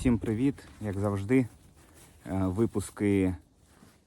Всім привіт! Як завжди, е, випуски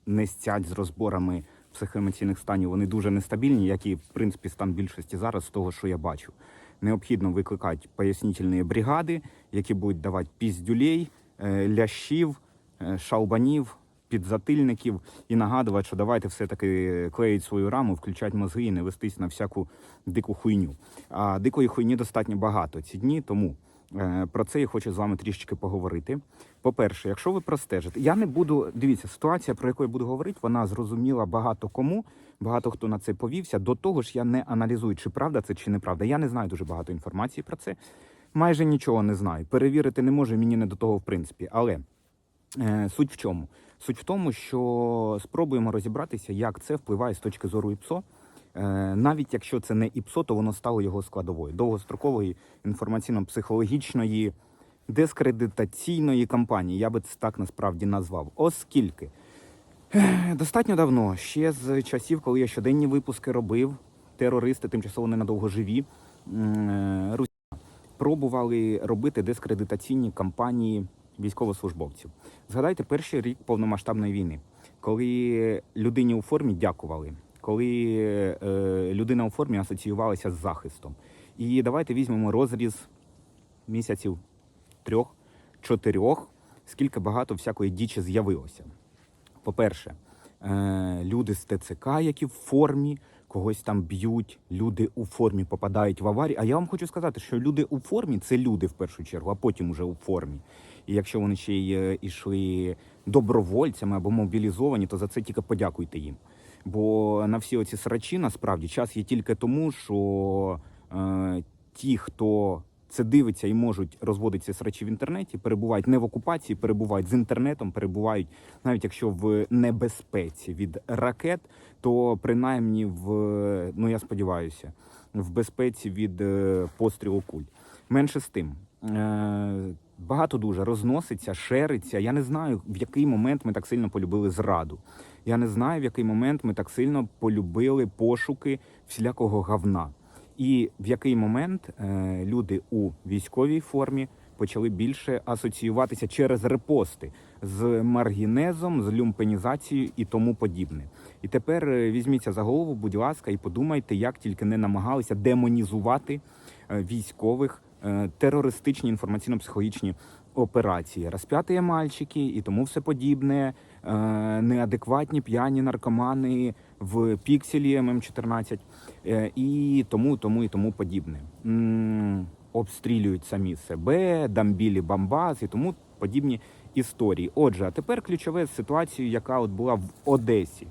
не стять з розборами психоемоційних станів. Вони дуже нестабільні, як і в принципі стан більшості зараз з того, що я бачу. Необхідно викликати пояснительні бригади, які будуть давати піздюлей, е, лящів, е, шалбанів, підзатильників і нагадувати, що давайте все-таки клеїть свою раму, включати мозги і не вестись на всяку дику хуйню. А дикої хуйні достатньо багато ці дні, тому. Е, Про це я хочу з вами трішечки поговорити. По-перше, якщо ви простежите, я не буду. Дивіться, ситуація, про яку я буду говорити, вона зрозуміла багато кому, багато хто на це повівся. До того ж, я не аналізую, чи правда це, чи неправда. Я не знаю дуже багато інформації про це. Майже нічого не знаю. Перевірити не можу, мені не до того, в принципі. Але е, суть в чому? Суть в тому, що спробуємо розібратися, як це впливає з точки зору ІПСО. Е, Навіть якщо це не ІПСО, то воно стало його складовою довгострокової інформаційно-психологічної дискредитаційної кампанії. Я би це так насправді назвав. Оскільки достатньо давно, ще з часів, коли я щоденні випуски робив, терористи, тимчасово ненадовго живі, е, пробували робити дискредитаційні кампанії військовослужбовців. Згадайте перший рік повномасштабної війни, коли людині у формі дякували, коли е, людина у формі асоціювалася з захистом. І давайте візьмемо розріз місяців трьох, чотирьох, скільки багато всякої дічі з'явилося. По-перше, е, люди з ТЦК, які в формі, когось там б'ють, люди у формі попадають в аварії. А я вам хочу сказати, що люди у формі це люди в першу чергу, а потім уже у формі. І якщо вони ще й е, ішли добровольцями або мобілізовані, то за це тільки подякуйте їм. Бо на всі оці срачі насправді час є тільки тому, що е, ті, хто це дивиться і можуть розводити ці срачі в інтернеті, перебувають не в окупації, перебувають з інтернетом, перебувають навіть якщо в небезпеці від ракет, то принаймні в ну я сподіваюся, в безпеці від е, пострілу куль. Менше з тим. Е, Багато дуже розноситься, шериться. Я не знаю, в який момент ми так сильно полюбили зраду. Я не знаю, в який момент ми так сильно полюбили пошуки всілякого говна. І в який момент е, люди у військовій формі почали більше асоціюватися через репости з маргінезом, з люмпенізацією і тому подібне. І тепер е, візьміться за голову, будь ласка, і подумайте, як тільки не намагалися демонізувати е, військових терористичні інформаційно-психологічні операції, розп'яті мальчики і тому все подібне, неадекватні п'яні наркомани в пікселі ММ14 е, і тому, тому і тому подібне. Обстрілюють самі себе, дамбілі бамбаз і тому подібні історії. Отже, а тепер ключове ситуацію, яка от була в Одесі.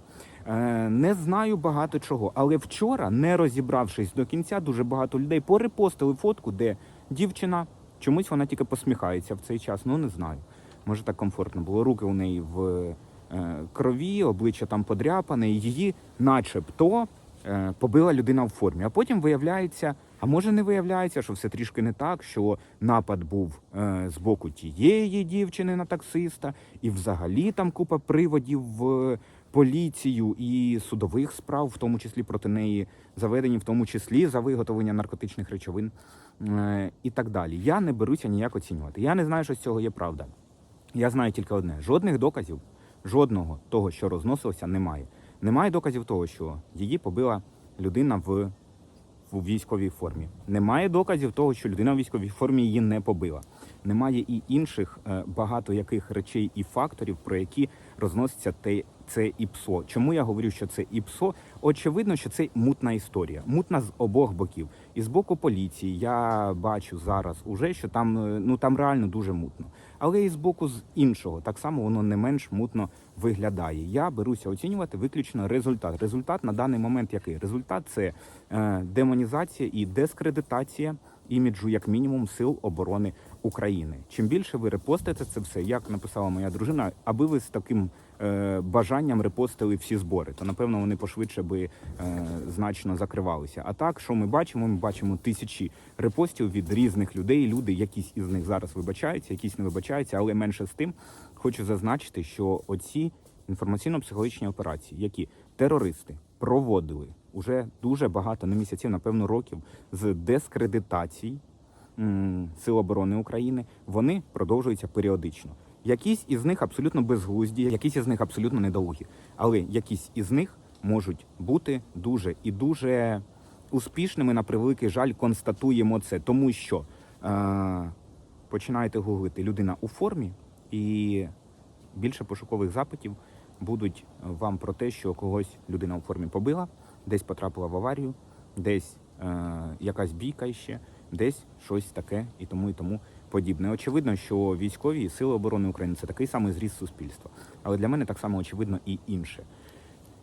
Е, Не знаю багато чого, але вчора, не розібравшись до кінця, дуже багато людей порепостили фотку, де дівчина чомусь вона тільки посміхається в цей час. Ну не знаю. Може так комфортно було. Руки у неї в е, крові, обличчя там подряпане, і її, начебто, е, побила людина в формі. А потім виявляється, а може не виявляється, що все трішки не так, що напад був е, з боку тієї дівчини на таксиста, і взагалі там купа приводів в поліцію і судових справ, в тому числі проти неї заведені, в тому числі за виготовлення наркотичних речовин е, і так далі. Я не беруся ніяк оцінювати. Я не знаю, що з цього є правда. Я знаю тільки одне: жодних доказів, жодного того, що розносилося, немає. Немає доказів того, що її побила людина в, в військовій формі. Немає доказів того, що людина в військовій формі її не побила. Немає і інших е, багато яких речей і факторів, про які розноситься те, це ІПСО. Чому я говорю, що це ІПСО? Очевидно, що це мутна історія, мутна з обох боків. І з боку поліції я бачу зараз уже, що там е, ну там реально дуже мутно. Але і з боку з іншого так само воно не менш мутно виглядає. Я беруся оцінювати виключно результат. Результат на даний момент який? Результат це е, демонізація і дискредитація іміджу, як мінімум, сил оборони України. Чим більше ви репостите це все, як написала моя дружина, аби ви з таким е, бажанням репостили всі збори, то напевно вони пошвидше би е, значно закривалися. А так, що ми бачимо? Ми бачимо тисячі репостів від різних людей. Люди, якісь із них зараз вибачаються, якісь не вибачаються, але менше з тим хочу зазначити, що оці інформаційно-психологічні операції, які терористи проводили уже дуже багато, не місяців, напевно, років з дискредитацій Сил оборони України, вони продовжуються періодично. Якісь із них абсолютно безглузді, якісь із них абсолютно недолугі. Але якісь із них можуть бути дуже і дуже успішними, на превеликий жаль, констатуємо це, тому що е, починаєте гуглити людина у формі, і більше пошукових запитів будуть вам про те, що когось людина у формі побила, десь потрапила в аварію, десь е, якась бійка ще, десь щось таке і тому і тому подібне. Очевидно, що військові і сили оборони України це такий самий зріст суспільства. Але для мене так само очевидно і інше.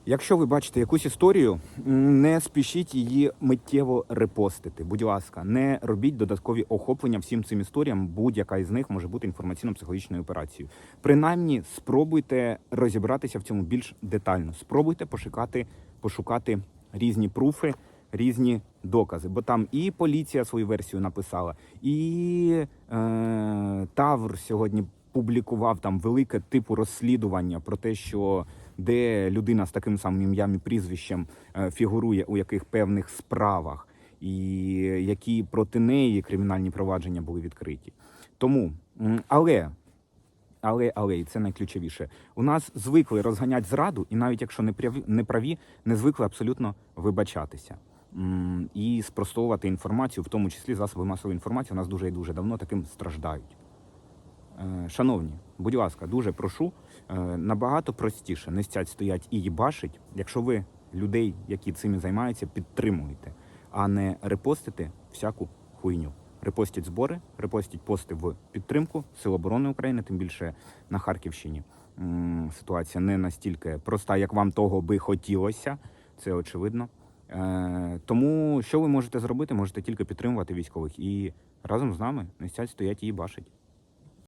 Якщо ви бачите якусь історію, не спішіть її миттєво репостити. Будь ласка, не робіть додаткові охоплення всім цим історіям. Будь-яка із них може бути інформаційно-психологічною операцією. Принаймні, спробуйте розібратися в цьому більш детально. Спробуйте пошукати, пошукати різні пруфи, різні докази. Бо там і поліція свою версію написала, і е, Тавр сьогодні публікував там велике типу розслідування про те, що де людина з таким самим ім'ям і прізвищем е, фігурує у яких певних справах, і які проти неї кримінальні провадження були відкриті. Тому, але, але, але, і це найключовіше, у нас звикли розганяти зраду, і навіть якщо не праві, не праві, не звикли абсолютно вибачатися. І спростовувати інформацію, в тому числі засоби масової інформації, у нас дуже і дуже давно таким страждають. Е, Шановні, будь ласка, дуже прошу, е, набагато простіше не стять стоять і їбашить, якщо ви людей, які цим займаються, підтримуєте, а не репостите всяку хуйню. Репостять збори, репостять пости в підтримку Сил оборони України, тим більше на Харківщині. Ситуація не настільки проста, як вам того би хотілося, це очевидно. Е, Тому що ви можете зробити? Можете тільки підтримувати військових і разом з нами не стять стоять і їбашить.